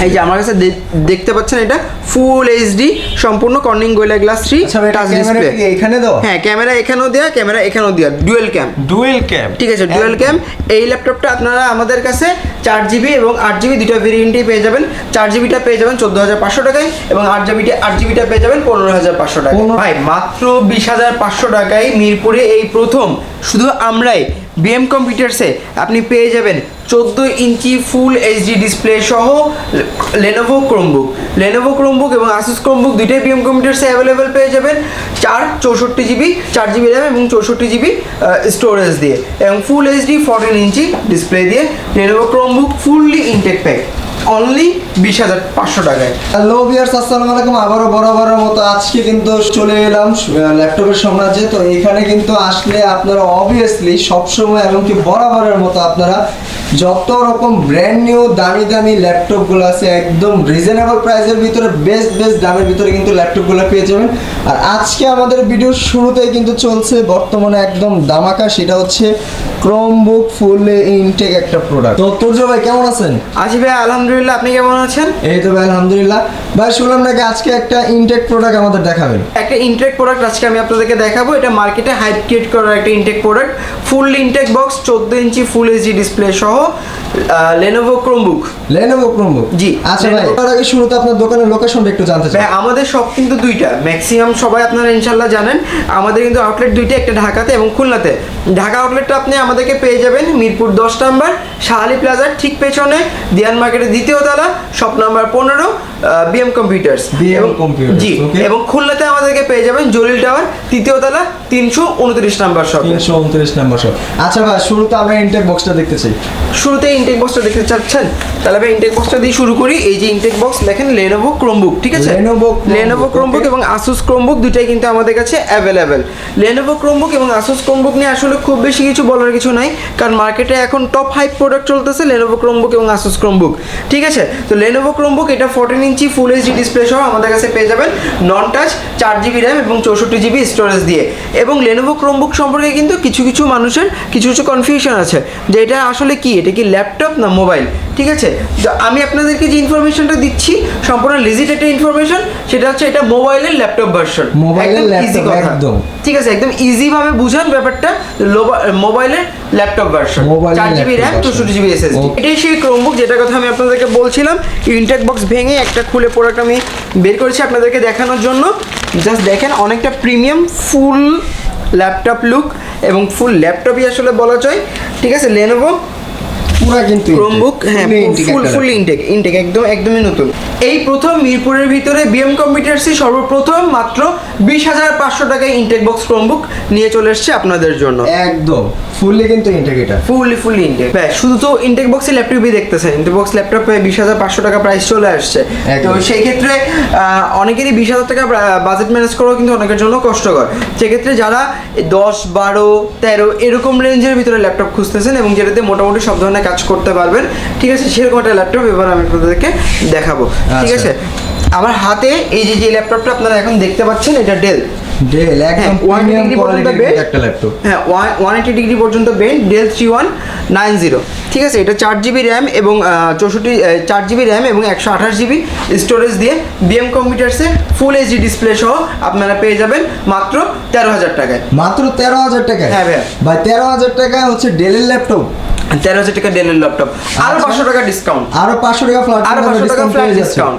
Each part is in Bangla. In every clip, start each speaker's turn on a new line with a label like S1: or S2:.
S1: এই যে আমার কাছে দে- দেখতে পাচ্ছেন এটা ফুল এইচডি সম্পূর্ণ কর্নিং গোয়েলা গ্লাস থ্রি
S2: আচ্ছা এটা
S1: টাচ
S2: ক্যামেরা
S1: ডিসপ্লে
S2: কি এখানে দাও
S1: হ্যাঁ ক্যামেরা এখানেও দেওয়া ক্যামেরা এখানেও দেওয়া ডুয়েল ক্যাম
S2: ডুয়েল ক্যাম
S1: ঠিক আছে ডুয়েল ক্যাম এই ল্যাপটপটা আপনারা আমাদের কাছে চার জিবি এবং আট জিবি দুটো ভেরিয়েন্টেই পেয়ে যাবেন। চার জিবিটা পেয়ে যাবেন চোদ্দ হাজার পাঁচশো টাকায় এবং আট জিবিটা আট জিবিটা পেয়ে যাবেন পনেরো হাজার পাঁচশো ভাই মাত্র বিশ হাজার পাঁচশো টাকায় মিরপুরে এই প্রথম। শুধু আমরাই বিএম কম্পিউটার্সে আপনি পেয়ে যাবেন চোদ্দ ইঞ্চি ফুল এইচডি ডিসপ্লে সহ লেনোভো ক্রোমবুক লেনোভো ক্রোমবুক এবং আসুস ক্রোমবুক দুইটাই বিএম কম্পিউটার্সে অ্যাভেলেবেল পেয়ে যাবেন চার চৌষট্টি জিবি চার জিবি র্যাম এবং চৌষট্টি জিবি স্টোরেজ দিয়ে। এবং full HD fourteen inch display দিয়ে Lenovo Chromebook fully intact pack only বিশ হাজার পাঁচশো টাকায়।
S2: হ্যালো ভিউয়ার্স আসসালামু আলাইকুম। আবারও বরাবরের মতো আজকে কিন্তু চলে এলাম ল্যাপটপের সাম্রাজ্যে। তো এখানে কিন্তু আসলে আপনারা অবভিয়াসলি সবসময় এমনকি বরাবরের মতো আপনারা যত রকম ব্র্যান্ড নিউ দামি দামি ল্যাপটপগুলো আছে একদম রিজনেবল প্রাইসের ভিতরে বেস্ট বেস্ট দামের ভিতরে কিন্তু ল্যাপটপগুলো পেয়ে যাবেন। আর আজকে আমাদের ভিডিওর শুরুতেই কিন্তু চলছে বর্তমানে একদম দামাকা সেটা হচ্ছে ক্রোমবুক ফুল ইনটেক একটা প্রোডাক্ট তো তুর্য ভাই কেমন আছেন?
S1: আজি ভাই আলহামদুলিল্লাহ। আপনি কেমন আছেন?
S2: এই তো ভাই আলহামদুলিল্লাহ। ভাই শুনলাম নাকি আজকে একটা ইনটেক প্রোডাক্ট আমাদের দেখাবেন?
S1: একটা ইনটেক প্রোডাক্ট আজকে আমি আপনাদেরকে দেখাবো। এটা মার্কেটে হাইপ ক্রিয়েট করার একটা intact product full intact box চোদ্দ ইঞ্চি ফুল এইচডি ডিসপ্লে সহ লেনোভো ক্রোমবুক
S2: লেনোভো ক্রোমবুক
S1: জি,
S2: আচ্ছা ভাই তার আগে শুরুতে আপনার দোকানের লোকেশনটা একটু জানতে চাই।
S1: ভাই আমাদের সব কিন্তু দুইটা। ম্যাক্সিমাম সবাই আপনারা ইনশাল্লাহ জানেন। আমাদের কিন্তু আউটলেট দুইটা একটা ঢাকাতে এবং খুলনাতে। ঢাকা আউটলেটটা আপনি আমাদেরকে পেয়ে যাবেন। মিরপুর দশ নাম্বার শাহালি প্লাজার ঠিক পেছনে দিয়ান মার্কেটের দ্বিতীয় তলা শপ নাম্বার পনেরো বিএম কম্পিউটার্স
S2: BM Computers,
S1: জি এবং খুলনাতে আমাদেরকে পেয়ে যাবেন জলিল টাওয়ার তৃতীয় তলা তিনশো উনত্রিশ নাম্বার শপ
S2: তিনশো উনত্রিশ নাম্বার সব আচ্ছা ভাই শুরুতে আমরা ইনটেক বক্সটা দেখতে চাই।
S1: শুরুতে ইনটেক বক্সটা দেখতে চাচ্ছেন? তাহলে আমি ইনটেক বক্সটা দিয়ে শুরু করি। এই যে ইনটেক বক্স দেখেন লেনোভো ক্রোমবুক ঠিক আছে?
S2: Chromebook,
S1: লেনোভো ক্রোমবুক এবং আসুস ক্রোমবুক দুটাই কিন্তু আমাদের কাছে অ্যাভেলেবেল লেনোভো ক্রোমবুক এবং আসুস ক্রোমবুক নিয়ে আসলে খুব বেশি কিছু বলার কিছু নাই কারণ মার্কেটে এখন টপ হাইপ প্রোডাক্ট চলতেছে লেনোভো ক্রোমবুক এবং আসুস ক্রোমবুক ঠিক আছে? তো লেনোভো ক্রোমবুক এটা fourteen inch full HD display সহ আমাদের কাছে পেয়ে যাবেন নন টাচ চার জিবি র্যাম এবং চৌষট্টি জিবি স্টোরেজ দিয়ে। এবং লেনোভো ক্রোমবুক সম্পর্কে কিন্তু কিছু কিছু মানুষের কিছু কিছু কনফিউশন আছে। যে এটা আসলে কি? এটা কি ল্যাপটপ না মোবাইল ঠিক আছে? আমি আপনাদেরকে যে ইনফরমেশনটা দিচ্ছি সম্পূর্ণ লিজিট একটা ইনফরমেশন সেটা হচ্ছে এটা মোবাইলের ল্যাপটপ ভার্সন
S2: মোবাইলের একদম।
S1: ঠিক আছে একদম ইজি ভাবে বুঝান ব্যাপারটা মোবাইলের ল্যাপটপ ভার্সন চার জিবি র্যাম। চৌষট্টি জিবি এসএসডি. এটাই সেই ক্রোমবুক যেটা কথা আমি আপনাদেরকে বলছিলাম। ইনটেক বক্স ভেঙে একটা খুলে প্রোডাক্ট আমি বের করেছি আপনাদেরকে দেখানোর জন্য। জাস্ট দেখেন অনেকটা প্রিমিয়াম ফুল ল্যাপটপ লুক এবং ফুল ল্যাপটপই আসলে বলা যায়। ঠিক আছে লেনোভো
S2: পুরা কিন্তু
S1: ক্রোমবুক হ্যাঁ ফুল ফুল ইনটেক ইনটেক একদম একদমই নতুন। এই প্রথম মিরপুরের ভিতরে বিএম কম্পিউটার্সই সর্বপ্রথম মাত্র বিশ হাজার পাঁচশো টাকায় ইনটেক বক্স ক্রোমবুক নিয়ে চলে এসছে আপনাদের জন্য।
S2: একদম ফুললি কিন্তু ইনটেক এটা।
S1: ফুললি ফুললি ইনটেক ব্যাস শুধু তো ইনটেক বক্সে ল্যাপটপই দেখতেছেন। ইনটেক বক্স ল্যাপটপ বিশ হাজার পাঁচশো টাকা প্রাইস চলে আসছে। তো সেই ক্ষেত্রে অনেকেরই বিশ হাজার টাকা বাজেট ম্যানেজ করাও কিন্তু অনেকের জন্য কষ্টকর। সেক্ষেত্রে যারা দশ বারো তেরো এরকম রেঞ্জের ভিতরে ল্যাপটপ খুঁজতেছেন এবং যেটাতে মোটামুটি সব ধরনের কাজ করতে পারবেন। ঠিক আছে? সেরকম একটা ল্যাপটপ এবার আমি আপনাদেরকে দেখাবো। ঠিক
S2: আচ্ছা।
S1: আছে? আমার হাতে এই যে যে ল্যাপটপটা আপনারা এখন দেখতে পাচ্ছেন এটা ডেল
S2: ডেল একদম
S1: ওয়ান
S2: প্রিমিয়াম কোয়ালিটির একটা ল্যাপটপ
S1: হ্যাঁ ওয়ান এইটি ডিগ্রি পর্যন্ত bend Dell three one nine zero ঠিক আছে? এটা চার জিবি র্যাম এবং চৌষট্টি চার জিবি র্যাম এবং একশো আঠাশ জিবি স্টোরেজ দিয়ে বিএম কম্পিউটার্সে ফুল এইচডি ডিসপ্লে সহ আপনারা পেয়ে যাবেন মাত্র তেরো হাজার টাকায়।
S2: মাত্র তেরো হাজার টাকা
S1: হ্যাঁ।
S2: ভাই তেরো হাজার টাকা হচ্ছে ডেলের ল্যাপটপ
S1: তেরো হাজার টাকা ডেলের ল্যাপটপ আরও
S2: আচ্ছা।
S1: পাঁচশো টাকা ডিসকাউন্ট
S2: আরও পাঁচশো টাকা ফ্ল্যাট
S1: আরও পাঁচশো টাকা ফ্ল্যাট ডিসকাউন্ট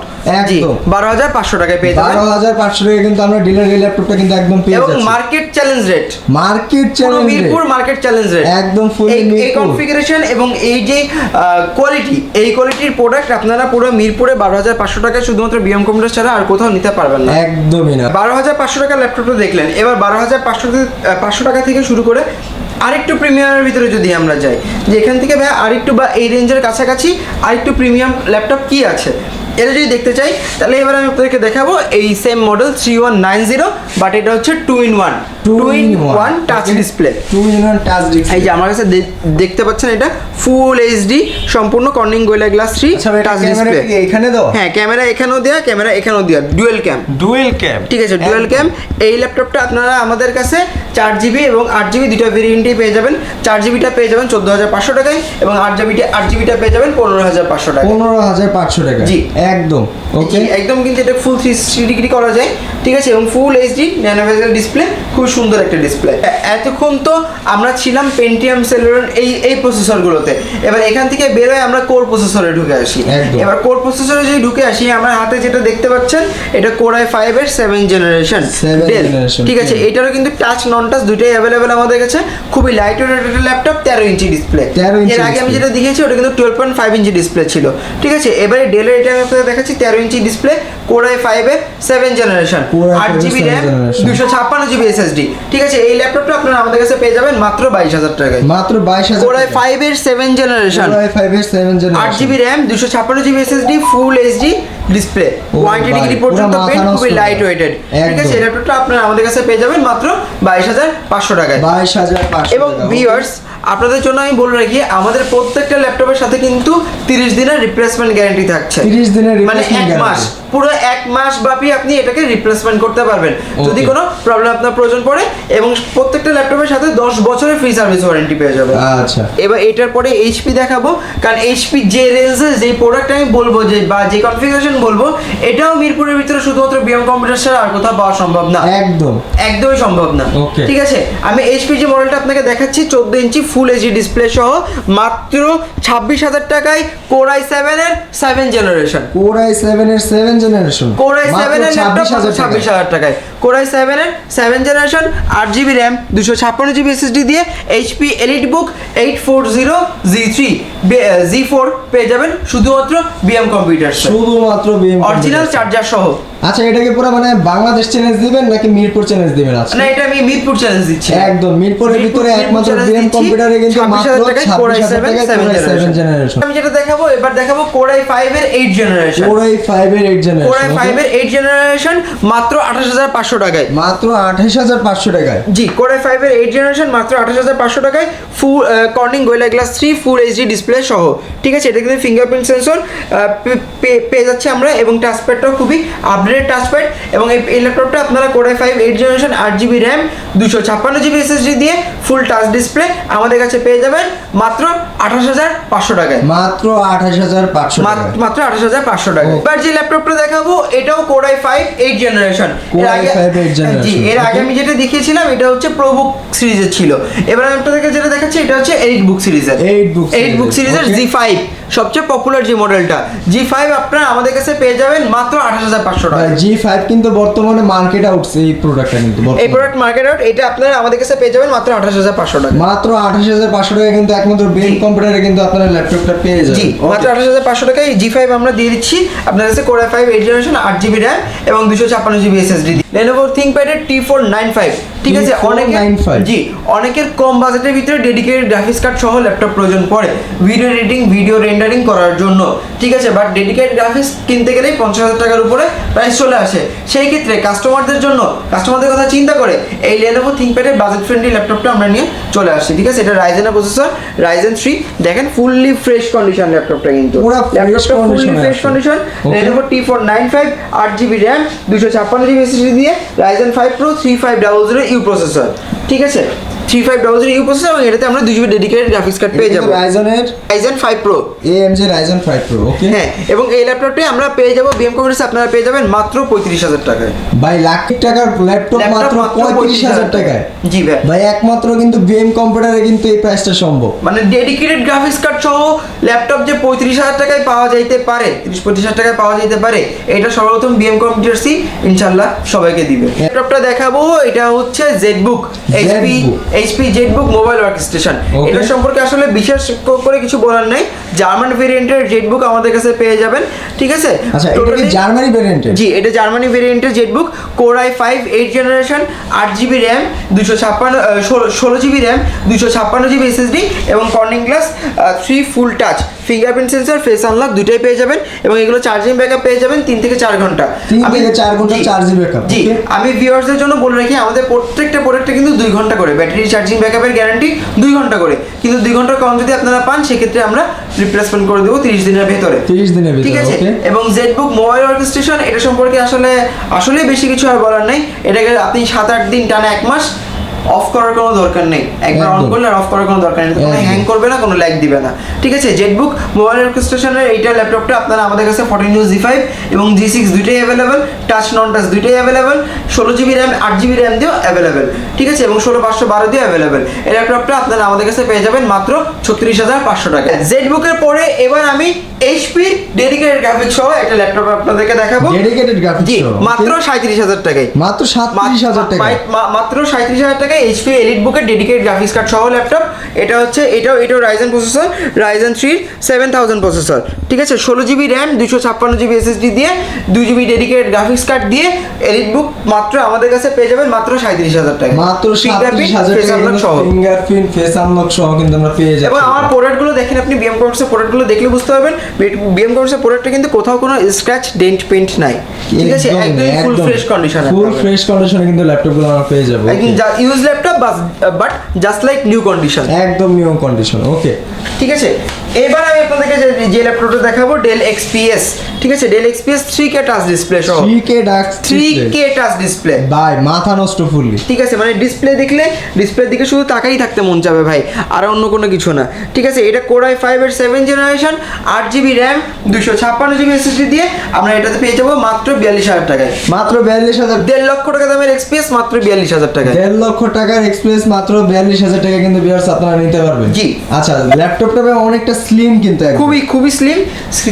S1: জি বারো হাজার পাঁচশো টাকায় পেয়ে যাবেন।
S2: বারো হাজার পাঁচশো টাকা কিন্তু আমরা ডিলার এই ল্যাপটপটা কিন্তু একদম পেয়ে
S1: এবং market challenge rate
S2: market challenge
S1: Mirpur market challenge rate
S2: একদম fully
S1: এই কনফিগারেশন এবং এই যে কোয়ালিটি এই কোয়ালিটির প্রোডাক্ট আপনারা পুরো মিরপুরে বারো হাজার পাঁচশো টাকায় শুধুমাত্র বিএম কম্পিউটার ছাড়া আর কোথাও নিতে পারবেন না।
S2: একদমই না।
S1: বারো হাজার পাঁচশো টাকার ল্যাপটপটা দেখলেন। এবার বারো হাজার পাঁচশো পাঁচশো টাকা থেকে শুরু করে আরেকটু প্রিমিয়ামের ভিতরে যদি আমরা যাই যে এখান থেকে ভাই আরেকটু বা এই রেঞ্জের কাছাকাছি আরেকটু প্রিমিয়াম ল্যাপটপ কি আছে? এটা যদি দেখতে চাই তাহলে এবার আমি আপনাদেরকে দেখাবো এই same model three one nine zero but এটা হচ্ছে two in one two in one touch display
S2: two in one touch display
S1: এই যে আমার কাছে দে- দেখতে পাচ্ছেন এটা ফুল এইচডি সম্পূর্ণ Corning Gorilla Glass three touch
S2: camera
S1: display
S2: কি এখানে দাও
S1: হ্যাঁ ক্যামেরা এখানেও দেওয়া ক্যামেরা এখানেও দেওয়া ডুয়েল ক্যাম
S3: ডুয়েল ক্যাম
S1: ঠিক আছে ডুয়েল ক্যাম এই ল্যাপটপটা আপনারা আমাদের কাছে চার জিবি এবং আট জিবি দুটো ভেরিয়েন্টেই পেয়ে যাবেন। চার জিবিটা পেয়ে যাবেন চোদ্দ হাজার পাঁচশো টাকায় এবং আট জিবিটা আট জিবিটা পেয়ে যাবেন পনেরো হাজার পাঁচশো টাকায়।
S2: পনেরো হাজার পাঁচশো টাকা
S1: জি।
S2: একদম ওকে
S1: একদম কিন্তু এটা ফুল থ্রি সিক্সটি ডিগ্রি করা যায় ঠিক আছে? এবং ফুল এইচডি ন্যানোভেজাল ডিসপ্লে খুব সুন্দর একটা ডিসপ্লে এতক্ষণ তো আমরা ছিলাম পেন্টিয়াম সেলুলার এই এই প্রসেসরগুলোতে এবার এখান থেকে বেরোয় আমরা কোর প্রসেসরে ঢুকে আসি। এবার কোর প্রসেসরে যদি ঢুকে আসি আমার হাতে যেটা দেখতে পাচ্ছেন এটা কোর আই ফাইভ এর সেভেন জেনারেশন ঠিক আছে? এটারও কিন্তু টাচ নন টাচ দুইটাই অ্যাভেলেবেল আমাদের কাছে। খুবই লাইট ওয়েট একটা ল্যাপটপ তেরো ইঞ্চি ডিসপ্লে
S2: 13 ইঞ্চি
S1: এর আগে আমি যেটা দেখিয়েছি ওটা কিন্তু twelve point five inch display ছিল। ঠিক আছে? এবারে ডেলের এটা আমি আপনাদের দেখাচ্ছি তেরো inch display core i five এর সেভেন জেনারেশন আট জিবি র্যাম দুশো ছাপ্পান্ন জিবি এসএসডি ঠিক আছে এই ল্যাপটপটা আপনারা আমাদের কাছে পেয়ে যাবেন মাত্র বাইশ হাজার টাকায়।
S2: মাত্র বাইশ হাজার
S1: কোরাই ফাইভ এর seven generation
S2: core i seven
S1: আট জিবি র্যাম দুশো ছাপ্পান্ন GB SSD full HD display warranty
S2: ভাই,
S1: ডিগ্রি পর্যন্ত পেন খুবই লাইট ওয়েটেড ঠিক আছে। এই ল্যাপটপটা আপনারা আমাদের কাছে পেয়ে যাবেন মাত্র বাইশ হাজার পাঁচশো টাকায়।
S2: বাইশ হাজার পাঁচশো
S1: এবং? ভিউয়ার্স আপনাদের জন্য আমি বলে রাখি আমাদের প্রত্যেকটা ল্যাপটপের সাথে কিন্তু তিরিশ দিনের রিপ্লেসমেন্ট গ্যারান্টি থাকছে।
S2: 30 দিনের
S1: মানে এক মাস পুরো এক মাস ব্যাপী আপনি এটাকে রিপ্লেসমেন্ট করতে পারবেন। যদি কোনো প্রবলেম আপনার প্রয়োজন পড়ে এবং প্রত্যেকটা ল্যাপটপের সাথে দশ বছরের ফ্রি সার্ভিস ওয়ারেন্টি পেয়ে যাবেন।
S2: আচ্ছা।
S1: এবার এটার পরে এইচপি দেখাবো কারণ এইচপি যে রেঞ্জে যে প্রোডাক্ট আমি বলব যে বা যে কনফিগারেশন বলব এটাও মিরপুরের ভিতরে শুধুমাত্র বিএম কম্পিউটার ছাড়া আর কোথাও পাওয়া সম্ভব না।
S2: একদম।
S1: একদমই সম্ভব না। ঠিক আছে? আমি এইচপি যে মডেলটা আপনাকে দেখাচ্ছি চোদ্দ ইঞ্চি ফুল এইচডি ডিসপ্লে সহ মাত্র ছাব্বিশ হাজার টাকায় কোরাই সেভেনের seven generation
S2: core i seven এর seven generation
S1: core i laptop
S2: হাজার
S1: ছাব্বিশ হাজার টাকায়। কোরাই সেভেনের সেভেন জেনারেশন আট জিবি র্যাম দুশো ছাপ্পান্ন জিবি এসএসডি দিয়ে HP Elite Book eight four zero G three G four পেয়ে যাবেন শুধুমাত্র বিএম কম্পিউটার
S2: শুধুমাত্র বিএম
S1: অরিজিনাল চার্জার সহ।
S2: আচ্ছা এটাকে পুরো মানে বাংলাদেশ চ্যালেঞ্জ দিবেন নাকি মিরপুর চ্যালেঞ্জ দিবেন আচ্ছা
S1: না এটা আমি মিরপুর চ্যালেঞ্জ দিচ্ছি।
S2: একদম মিরপুরের ভিতরে একমাত্র বিএম কম্পিউটারে কিন্তু মাত্র
S1: টাকায়
S2: ছাব্বিশ
S1: Core i7
S2: হাজার টাকায়
S1: seven
S2: core i seven
S1: generation।
S2: Generation
S1: আমি যেটা দেখাবো এবার দেখাবো কোরাই ফাইভ এর eight generation
S2: core i five এর eight
S1: core i five
S2: generation
S1: এর এইট জেনারেশন মাত্র আঠাশ হাজার পাঁচশো টাকায়।
S2: মাত্র আঠাশ হাজার পাঁচশো টাকায়।
S1: জি কোরাই ফাইভ এর এইট জেনারেশন মাত্র আঠাশ হাজার পাঁচশো টাকায় full Corning Gorilla Glass three full HD display সহ। ঠিক আছে এটা কিন্তু ফিঙ্গারপ্রিন্ট সেন্সর পেয়ে যাচ্ছে আমরা এবং টাচপ্যাডটাও খুবই আপডেটেড টাচপ্যাড এবং এই ল্যাপটপটা আপনারা core i five eight generation আট জিবি র্যাম দুশো ছাপ্পান্ন জিবি এসএসডি দিয়ে ফুল টাচ ডিসপ্লে আমাদের কাছে পেয়ে যাবেন মাত্র আঠাশ হাজার পাঁচশো টাকায়।
S2: মাত্র আঠাশ হাজার পাঁচশো
S1: মাত্র- আঠাশ হাজার পাঁচশো টাকা এবার যে ল্যাপটপটা দেখাবো এটাও core i five eight generation
S2: Core i5 eight generation,
S1: জি এর আগে আমি যেটা দেখিয়েছিলাম এটা হচ্ছে প্রোবুক সিরিজের ছিল। এবার আপনাদেরকে যেটা দেখাচ্ছি এটা হচ্ছে এইট বুক সিরিজের
S2: 8 book
S1: এইট বুক সিরিজের জি ফাইভ সবচেয়ে পপুলার যে মডেলটা জি ফাইভ আপনারা আমাদের কাছে পেয়ে যাবেন মাত্র আঠাশ হাজার পাঁচশো টাকা
S2: জি ফাইভ কিন্তু বর্তমানে মার্কেট উঠছে এই প্রোডাক্টটা কিন্তু
S1: এই প্রোডাক্ট মার্কেট আউট এটা আপনারা আমাদের কাছে পেয়ে যাবেন মাত্র আঠাশ হাজার পাঁচশো টাকা।
S2: মাত্র আঠাশ হাজার পাঁচশো টাকা কিন্তু একমাত্র
S1: বেল
S2: কম্পিউটারে কিন্তু আপনারা ল্যাপটপটা পেয়ে যাবেন।
S1: জি মাত্র আঠাশ হাজার পাঁচশো টাকায় জি ফাইভ আমরা দিয়ে দিচ্ছি। আপনার কাছে কোরা ফাইভ এইট জেনারেশন আট জিবি র্যাম এবং দুশো ছাপ্পান্ন জিবি এসএসডি লেনোভো থিংকপ্যাডের টি ফোর নাইন ফাইভ ঠিক আছে? অনেকে
S2: 9495
S1: জি অনেকের কম বাজেটের ভিতরে ডেডিকেটেড গ্রাফিক্স কার্ড সহ ল্যাপটপ প্রয়োজন পড়ে। ভিডিও এডিটিং ভিডিও রেন্ডারিং করার জন্য ঠিক আছে? বাট ডেডিকেটেড গ্রাফিক্স কিনতে গেলেই পঞ্চাশ হাজার টাকার উপরে প্রাইস চলে আসে। সেই ক্ষেত্রে কাস্টমারদের জন্য কাস্টমারদের কথা চিন্তা করে এই লেনোভো থিংকপ্যাডের বাজেট ফ্রেন্ডলি ল্যাপটপটা আমরা নিয়ে চলে আসছি ঠিক আছে? এটা রাইজেনের প্রসেসর রাইজেন থ্রি দেখেন ফুললি ফ্রেশ কন্ডিশন ল্যাপটপটা কিন্তু। ল্যাপটপটা fully fresh. Condition. Lenovo T four nine five আট জিবি র্যাম দুশো ছাপ্পান্ন জিবি এসএসডি দিয়ে Ryzen five pro three five double zero U processor ঠিক আছে? Three five double zero U processor এবং এটাতে আমরা দুই জিবি ডেডিকেটেড গ্রাফিক্স কার্ড পেয়ে যাব।
S2: রাইজনের
S1: Ryzen five pro
S2: AMG Ryzen five pro okay
S1: হ্যাঁ এবং এই ল্যাপটপটি আমরা পেয়ে যাব বিএম কম্পিউটার্স আপনারা পেয়ে যাবেন মাত্র পঁয়ত্রিশ হাজার টাকায়।
S2: ভাই লাখ টাকার ল্যাপটপ
S1: ল্যাপটপ
S2: মাত্র পঁয়ত্রিশ হাজার টাকায়।
S1: জি ভাই।
S2: ভাই একমাত্র কিন্তু বিএম কম্পিউটারে কিন্তু এই প্রাইসটা সম্ভব।
S1: মানে ডেডিকেটেড গ্রাফিক্স কার্ড সহ ল্যাপটপ যে পঁয়ত্রিশ হাজার টাকায় পাওয়া যাইতে পারে তিরিশ পঁয়ত্রিশ হাজার টাকায় পাওয়া যেতে পারে এটা সর্বপ্রথম বিএম কম্পিউটার্সই ইনশাল্লাহ সবাইকে দিবে। ল্যাপটপটা দেখাবো এটা হচ্ছে ZBook HP
S2: ZBook।
S1: HP ZBook mobile workstation. এটা সম্পর্কে আসলে বিশেষ করে কিছু বলার নাই। জার্মান ভেরিয়েন্টের জেটবুক আমাদের কাছে পেয়ে যাবেন ঠিক আছে?
S2: আচ্ছা এটা কি জার্মানি ভেরিয়েন্টের
S1: জি এটা জার্মানি ভেরিয়েন্টের Jetbook core i five eight generation আট জিবি র্যাম দুশো ছাপ্পান্ন ষোলো জিবি র্যাম দুশো ছাপ্পান্ন জিবি এসএসডি এবং Corning glass three full touch fingerprint sensor face unlock দুটোই পেয়ে যাবেন এবং এগুলো চার্জিং ব্যাকআপ পেয়ে যাবেন তিন থেকে চার
S2: ঘণ্টা।
S1: আমি-
S2: চার ঘণ্টা
S1: জি,
S2: charging backup,
S1: জি? আমি ভিউয়ার্সদের জন্য বলে রাখি আমাদের প্রত্যেকটা প্রোডাক্টে কিন্তু দুই ঘণ্টা করে ব্যাটারি চার্জিং ব্যাকআপের গ্যারান্টি দুই ঘণ্টা করে। কিন্তু দুই ঘণ্টার কম যদি আপনারা পান সেক্ষেত্রে আমরা রিপ্লেসমেন্ট করে দেবো তিরিশ দিনের ভেতরে।
S2: 30 দিনের
S1: ঠিক আছে? এবং জেটবুক মোবাইল ওয়ার্কস্টেশন এটা সম্পর্কে আসলে আসলে বেশি কিছু আর বলার নেই। এটাকে আপনি সাত আট দিন টানা এক মাস অফ করার কোনো দরকার নেই। একবার অন করলে আর অফ করার কোনো দরকার নেই। কোনো হ্যাং করবে না কোনো ল্যাগ দিবে না। ঠিক আছে জেটবুক মোবাইল ওয়ার্কস্টেশনের এইটা ল্যাপটপটা আপনারা আমাদের কাছে ফোরটিন ইউ জি ফাইভ এবং জি সিক্স দুইটাই অ্যাভেলেবেল টাচ নন টাচ দুইটাই অ্যাভেলেবেল ষোলো জিবি র্যাম আট জিবি র্যাম দিয়েও অ্যাভেলেবেল ঠিক আছে এবং ষোলো পাঁচশো বারো দিয়েও অ্যাভেলেবেল এই ল্যাপটপটা আপনারা আমাদের কাছে পেয়ে যাবেন মাত্র ছত্রিশ হাজার পাঁচশো টাকা জেটবুকের পরে এবার আমি এইচপির ডেডিকেটেড গ্রাফিক্স সহ একটা ল্যাপটপ আপনাদেরকে দেখাবো।
S2: ডেডিকেটেড
S1: জি মাত্র সাঁত্রিশ হাজার টাকায়।
S2: মাত্র 37000 হাজার টাকা
S1: মাত্র সাঁত্রিশ হাজার টাকায় এইচপি এলিট বুকের ডেডিকেট গ্রাফিক্স কার্ড সহ ল্যাপটপ এটা হচ্ছে এটাও এটাও Ryzen processor Ryzen three seven thousand processor ঠিক আছে? ষোলো জিবি র্যাম দুশো ছাপ্পান্ন জিবি এসএসডি দিয়ে দুই জিবি ডেডিকেট গ্রাফিক্স কার্ড দিয়ে এলিট বুক মাত্র আমাদের কাছে পেয়ে যাবেন মাত্র সাঁত্রিশ হাজার টাকা
S2: মাত্র
S1: Fingerprint,
S2: সাতত্রিশ হাজার
S1: face
S2: টাকা
S1: সহ।
S2: ফিঙ্গারপ্রিন্ট ফেস আনলক সহ কিন্তু আমরা পেয়ে যাচ্ছি।
S1: এবং আমার প্রোডাক্টগুলো দেখেন আপনি বিএম কমার্সের প্রোডাক্টগুলো দেখলে বুঝতে পারবেন। বিএম কমার্সের প্রোডাক্টটা কিন্তু কোথাও কোনো স্ক্র্যাচ ডেন্ট পেন্ট নাই। ঠিক আছে? একদম full fresh condition
S2: full fresh কন্ডিশনে কিন্তু ল্যাপটপগুলো আমরা পেয়ে যাব।
S1: একদম use laptop but just like new condition
S2: একদম নিউ কন্ডিশন ওকে
S1: ঠিক আছে? এবার আমি আপনাদেরকে যে ল্যাপটপটা দেখাবো ডেল এক্সপিএস ঠিক আছে? Dell XPS three K touch display সহ।
S2: 3K ডাক্স
S1: থ্রি কে টাচ ডিসপ্লে
S2: ভাই মাথা নষ্ট ফুললি।
S1: ঠিক আছে মানে ডিসপ্লে দেখলে ডিসপ্লের দিকে শুধু তাকাই থাকতে মন যাবে ভাই আর অন্য কোনো কিছু না। ঠিক আছে এটা কোরাই ফাইভ এর সেভেন জেনারেশন আট জিবি র্যাম দুশো ছাপ্পান্ন জিবি এসএসডি দিয়ে আমরা এটাতে পেয়ে যাব মাত্র বিয়াল্লিশ হাজার টাকায়।
S2: মাত্র বিয়াল্লিশ হাজার
S1: দেড় লক্ষ টাকা দামের এক্সপিএস মাত্র বিয়াল্লিশ হাজার টাকায়।
S2: দেড় লক্ষ টাকার এক্সপিএস মাত্র বিয়াল্লিশ হাজার টাকা কিন্তু বিয়ার্স আপনারা নিতে পারবেন।
S1: জি।
S2: আচ্ছা ল্যাপটপটা অনেকটা স্লিম কিন্তু।
S1: খুবই খুবই স্লিম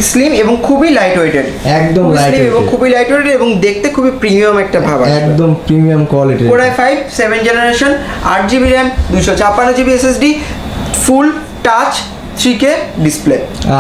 S1: স্লিম এবং খুবই লাইট ওয়েটেড
S2: একদম লাইট
S1: স্লিম এবং খুবই লাইট ওয়েটেড এবং দেখতে খুবই প্রিমিয়াম একটা ভাব
S2: একদম premium quality
S1: core i five seven generation আট জিবি র্যাম দুশো ছাপ্পান্ন GB SSD full touch three K display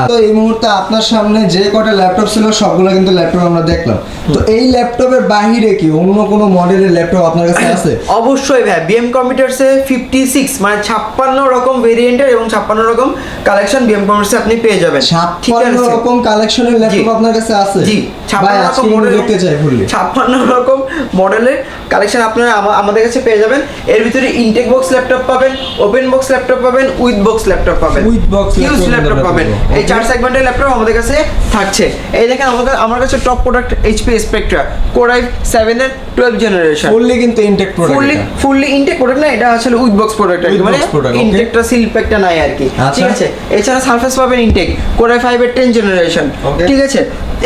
S2: তো এই মুহূর্তে আপনার সামনে যে কটা ল্যাপটপ ছিল সবগুলো কিন্তু ল্যাপটপ আমরা দেখলাম। তো এই ল্যাপটপের বাহিরে কি অন্য কোনো মডেলের ল্যাপটপ আপনার কাছে আছে?
S1: অবশ্যই ভাই। বিএম কম্পিউটার্সে ফিফটি সিক্স মানে ছাপ্পান্ন রকম ভেরিয়েন্টের এবং ছাপ্পান্ন রকম কালেকশন বিএম কম্পিউটার্সে আপনি পেয়ে যাবেন।
S2: ছাপ্পান্ন রকম কালেকশনের ল্যাপটপ আপনার কাছে আছে?
S1: জি ছাপ্পান্ন রকম
S2: দেখতে চাই ফুললি
S1: ছাপ্পান্ন রকম মডেলের কালেকশন আপনারা আমাদের কাছে পেয়ে যাবেন। এর ভিতরে ইনটেক বক্স ল্যাপটপ পাবেন ওপেন বক্স ল্যাপটপ পাবেন উইথ বক্স ল্যাপটপ পাবেন।
S2: With box
S1: হিউজ ল্যাপটপ পাবেন। এই চার সেগমেন্টের ল্যাপটপ আমাদের কাছে থাকছে। এই দেখেন কাছে আমার কাছে top product HP Spectre core i সেভেনের টুয়েলভ জেনারেশন
S2: ফুললি কিন্তু intact product
S1: fully intact product না এটা আসলে উইথ বক্স প্রোডাক্ট আর মানে. ইনটেকটা সিল প্যাকটা নাই আর কি।
S2: আচ্ছা।
S1: ঠিক আছে? এছাড়া সারফেস পাবেন ইনটেক কোরাই টেন জেনারেশন ঠিক আছে?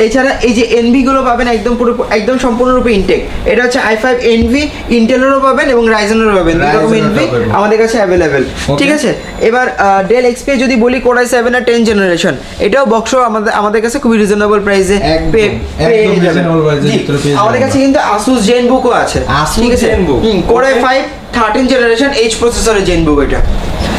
S1: এছাড়া এই যে এনভি গুলো পাবেন একদম পুরো একদম সম্পূর্ণরূপে ইনটেক এটা হচ্ছে আই ফাইভ এনভি ইন্টেলেরও পাবেন এবং রাইজেনেরও পাবেন। দুই রকম এনভি আমাদের কাছে অ্যাভেলেবেল ঠিক আছে? এবার ডেল এক্সপি যদি বলি কোরাই সেভেন আর টেন জেনারেশন এটাও বক্স আমাদের আমাদের কাছে খুবই রিজনেবল প্রাইসে আমাদের কাছে কিন্তু আসুস জেন বুকও আছে ঠিক আছে। Core i five thirteen generation H প্রসেসরের জেন বুক এটা।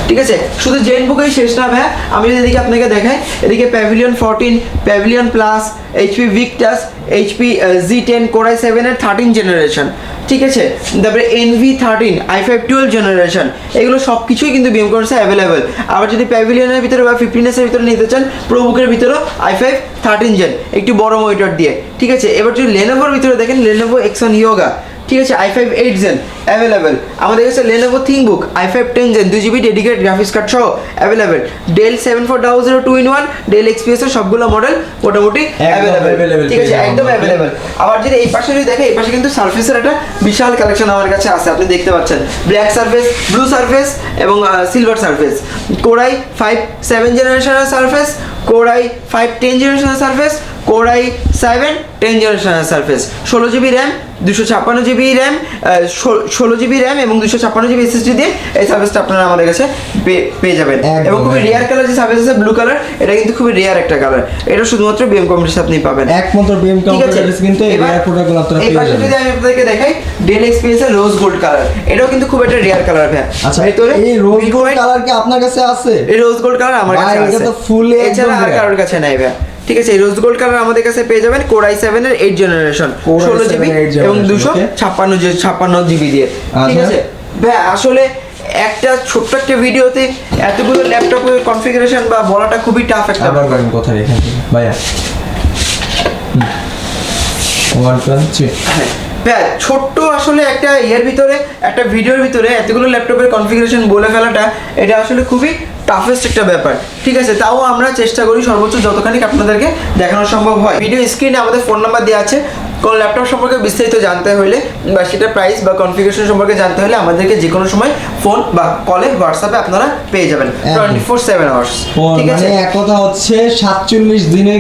S1: ঠিক আছে? শুধু জেন বুকেই শেষ না ভাই আমি যদি এদিকে আপনাকে দেখাই, এদিকে Pavilion fourteen Pavilion plus HP Victus HP G ten core i সেভেনের থার্টিন জেনারেশন ঠিক আছে? তারপরে Envy thirteen i five twelve generation এগুলো সব কিছুই কিন্তু বিএম কোর্সে অ্যাভেলেবেল আবার যদি প্যাভিলিয়নের ভিতরে বা ফিফটিন এর ভিতরে নিতে চান প্রোবুকের ভিতরেও আই ফাইভ থার্টিন জেন একটু বড় মনিটর দিয়ে, ঠিক আছে? এবার যদি লেনোভোর ভিতরে দেখেন লেনোভো এক্সন ইয়োগা ঠিক আছে i five eight gen available আমাদের কাছে Lenovo ThinkBook i five ten gen দুই জিবি ডেডিকেট গ্রাফিক্স কার্ড সহ available Dell seven four double zero two in one Dell XPS এর সবগুলো মডেল মোটামুটি অ্যাভেলেবেল ঠিক আছে একদম অ্যাভেলেবেল আবার যদি এই পাশে যদি দেখে এই পাশে কিন্তু সার্ফেসের একটা বিশাল কালেকশন আমার কাছে আছে আপনি দেখতে পাচ্ছেন। ব্ল্যাক সার্ফেস ব্লু সার্ফেস এবং silver Surface core i five seven জেনারেশনের Surface core i five ten জেনারেশনের Surface core i seven ten জেনারেশনের সার্ফেস ষোলো জিবি র্যাম দুশো ছাপ্পান্ন জিবি র্যাম ষোলো জিবি র্যাম এবং দুশো ছাপ্পান্ন জিবি এসএসডি দিয়ে এই সার্ভিসটা আপনারা আমাদের কাছে পেয়ে- যাবেন। এবং খুবই। রেয়ার কালার যে সার্ভিস আছে ব্লু কালার এটা কিন্তু খুবই রেয়ার একটা কালার এটা শুধুমাত্র বিএম কম্পিউটার আপনি পাবেন।
S2: একমাত্র বিএম
S1: ঠিক
S2: কিন্তু এই রেয়ার প্রোডাক্টগুলো আপনারা পেয়ে
S1: পাশে যদি আমি আপনাদেরকে দেখাই ডেল এক্সপিরিয়েন্স এর রোজ গোল্ড কালার এটাও কিন্তু খুব একটা রেয়ার কালার ভাই
S2: আচ্ছা এই রোজ গোল্ড কালার কি আপনার কাছে আছে?
S1: এই রোজ গোল্ড কালার আমার কাছে
S2: এটা তো fully
S1: এছাড়া আর কারোর কাছে নাই ভাই। ঠিক আছে এই রোজ গোল্ড কালার আমাদের কাছে পেয়ে যাবেন কোরাই সেভেন এর এইট জেনারেশন ষোলো জিবি এবং দুশো ছাপ্পান্ন ছাপ্পান্ন জিবি দিয়ে। ঠিক
S2: আচ্ছা।
S1: আছে? ভাই আসলে একটা ছোট্ট একটা ভিডিওতে এতগুলো ল্যাপটপের কনফিগারেশন বা বলাটা খুবই টাফ একটা
S2: আবার করেন কথা এখান ভাইয়া। ওয়ান থ্রি
S1: হ্যাঁ। ভাই, ছোট্ট আসলে একটা ইয়ের ভিতরে একটা ভিডিওর ভিতরে এতগুলো ল্যাপটপের কনফিগারেশন বলে ফেলাটা এটা আসলে খুবই টাফেস্ট একটা ব্যাপার। ঠিক আছে তাও আমরা চেষ্টা করি সর্বোচ্চ যতখানি আপনাদেরকে দেখানো সম্ভব হয়। ভিডিও স্ক্রিনে আমাদের ফোন নাম্বার দেওয়া আছে। কোন ল্যাপটপ সম্পর্কে বিস্তারিত জানতে হলে বা সেটা প্রাইস বা কনফিগারেশন সম্পর্কে জানতে হলে আমাদেরকে যে কোনো সময় ফোন বা কলে হোয়াটসঅ্যাপে আপনারা পেয়ে যাবেন। টোয়েন্টি ফোর সেভেন আওয়ার্স ঠিক আছে?
S2: মানে এক কথা হচ্ছে সাতচল্লিশ দিনে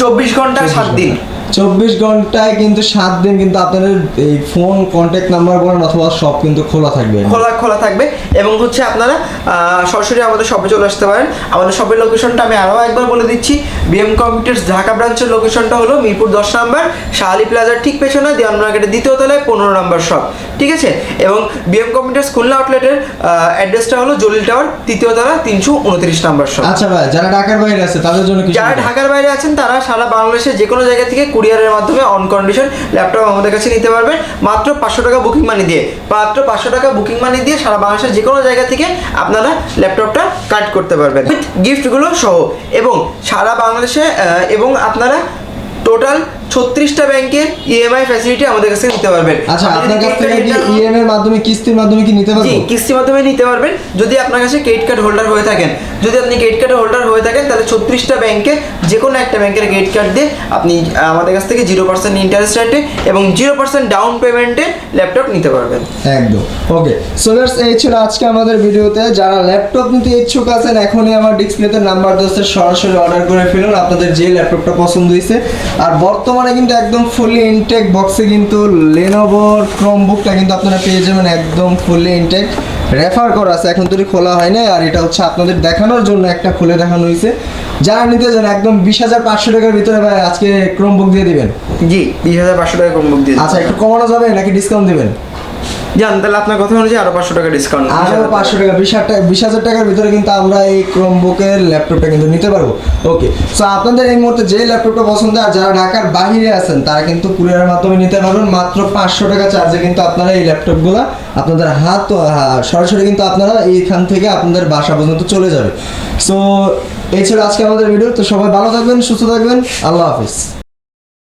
S1: চব্বিশ ঘণ্টা সাত দিন।
S2: চব্বিশ ঘন্টায় কিন্তু সাত দিন কিন্তু আপনাদের এই ফোন কন্ট্যাক্ট নাম্বার বলেন অথবা সব কিন্তু খোলা থাকবে।
S1: খোলা খোলা থাকবে এবং হচ্ছে আপনারা সরাসরি আমাদের শপে চলে আসতে পারেন। আমাদের শপের লোকেশনটা আমি আরও একবার বলে দিচ্ছি। বিএম কম্পিউটার্স ঢাকা ব্রাঞ্চের লোকেশনটা হলো মিরপুর দশ নাম্বার শাহালি প্লাজার ঠিক পেছনে দেওয়ান মার্কেটের দ্বিতীয় তলায় পনেরো নাম্বার শপ ঠিক আছে? এবং বিএম কম্পিউটার্স খুলনা আউটলেটের অ্যাড্রেসটা হলো জলিল টাওয়ার তৃতীয় তলা তিনশো উনত্রিশ নাম্বার শপ
S2: আচ্ছা ভাই যারা ঢাকার বাইরে আছে তাদের জন্য
S1: যারা ঢাকার বাইরে আছেন তারা সারা বাংলাদেশের যে কোনো জায়গা থেকে কুরিয়ারের মাধ্যমে অন কন্ডিশন ল্যাপটপ আমাদের কাছে নিতে পারবেন। মাত্র পাঁচশো টাকা বুকিং মানি দিয়ে। মাত্র পাঁচশো টাকা বুকিং মানি দিয়ে সারা বাংলাদেশের যে কোনো জায়গা থেকে আপনারা ল্যাপটপটা কাট করতে পারবেন। গিফটগুলো সহ এবং সারা বাংলাদেশে এবং আপনারা টোটাল ছত্রিশটা ব্যাংকের ইএমআই ফ্যাসিলিটি আমাদের কাছে নিতে পারবেন।
S2: আচ্ছা
S1: আপনি
S2: আপনার কাছ থেকে কি ইএমআই এর মাধ্যমে কিস্তির মাধ্যমে কি নিতে
S1: জি কিস্তির মাধ্যমে নিতে পারবেন। যদি আপনার কাছে ক্রেডিট কার্ড হোল্ডার হয়ে থাকেন যদি আপনি ক্রেডিট কার্ড হোল্ডার হয়ে থাকেন তাহলে ছত্রিশটা ব্যাংকে যে কোনো একটা ব্যাংকের ক্রেডিট কার্ড দিয়ে আপনি আমাদের কাছ থেকে জিরো পার্সেন্ট ইন্টারেস্ট রেটে এবং জিরো পার্সেন্ট ডাউন পেমেন্টে ল্যাপটপ নিতে পারবেন।
S2: একদম। ওকে সো গাইস এই ছিল আজকে আমাদের ভিডিওতে। যারা ল্যাপটপ নিতে ইচ্ছুক আছেন এখনই আমার ডিসপ্লেতে নাম্বার দোস্তের সরাসরি অর্ডার করে ফেলুন। আপনাদের যে ল্যাপটপটা পছন্দ হয়েছে। আর বর্তমানে কিন্তু একদম ফুললি ইনটেক বক্সে কিন্তু লেনোভোর ক্রোমবুকটা কিন্তু আপনারা পেয়ে যাবেন একদম ফুললি ইনটেক রেফার করা আছে এখন তো খোলা হয় না আর এটা হচ্ছে আপনাদের দেখানোর জন্য একটা খুলে দেখানো হয়েছে। যারা নিতে যান একদম বিশ হাজার পাঁচশো টাকার ভিতরে ভাই আজকে ক্রোমবুক দিয়ে দিবেন।
S1: জি বিশ হাজার পাঁচশো টাকা ক্রোমবুক বুক দিয়ে
S2: আচ্ছা একটু কমানো যাবে নাকি ডিসকাউন্ট দিবেন?
S1: জান তাহলে আপনার কথা অনুযায়ী আরও পাঁচশো টাকা ডিসকাউন্ট
S2: আরও পাঁচশো টাকা বিশ হাজার টাকা বিশ হাজার টাকার ভিতরে কিন্তু আমরা এই ক্রোমবুকের ল্যাপটপটা কিন্তু নিতে পারব। ওকে সো আপনাদের এই মুহূর্তে যে ল্যাপটপটা পছন্দ আর যারা ঢাকার বাইরে আছেন তারা কিন্তু কুরিয়ারের মাধ্যমে নিতে পারবেন। মাত্র পাঁচশো টাকা চার্জে কিন্তু আপনারা এই ল্যাপটপগুলো আপনাদের হাত সরাসরি কিন্তু আপনারা এইখান থেকে আপনাদের বাসা পর্যন্ত চলে যাবে। সো এই ছিল আজকে আমাদের ভিডিও তো সবাই ভালো থাকবেন সুস্থ থাকবেন। আল্লাহ হাফিজ।